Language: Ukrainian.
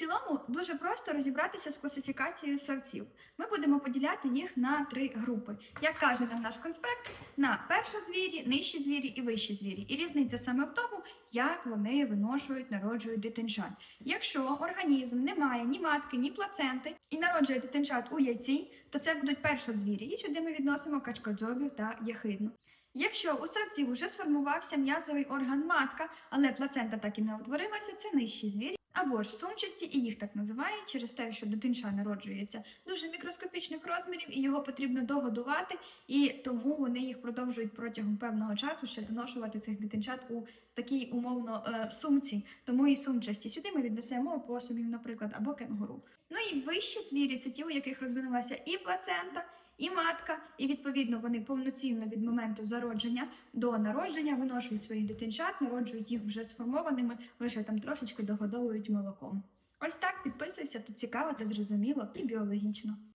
цілому дуже просто розібратися з класифікацією савців. Ми будемо поділяти їх на три групи. Як каже нам наш конспект, на першозвірі, нижчі звірі і вищі звірі. І різниця саме в тому, як вони виношують, народжують дитинчат. Якщо організм не має ні матки, ні плаценти і народжує дитинчат у яйці, то це будуть першозвірі. І сюди ми відносимо качкодзобів та єхидну. Якщо у савців вже сформувався м'язовий орган матка, але плацента так і не утворилася, це нижчі звірі. Або ж сумчасті, і їх так називають через те, що дитинча народжується дуже мікроскопічних розмірів, і його потрібно догодувати, і тому вони їх продовжують протягом певного часу ще доношувати цих дитинчат у такій умовно е, сумці. Тому і сумчасті. Сюди ми віднесемо опосумів, наприклад, або кенгуру. Ну і вищі звірі це ті, у яких розвинулася і плацента, і матка, і відповідно вони повноцінно від моменту зародження до народження виношують своїх дитинчат, народжують їх вже сформованими, лише там трошечки догодовують молоком. Ось так підписуйся, тут цікаво та зрозуміло і біологічно.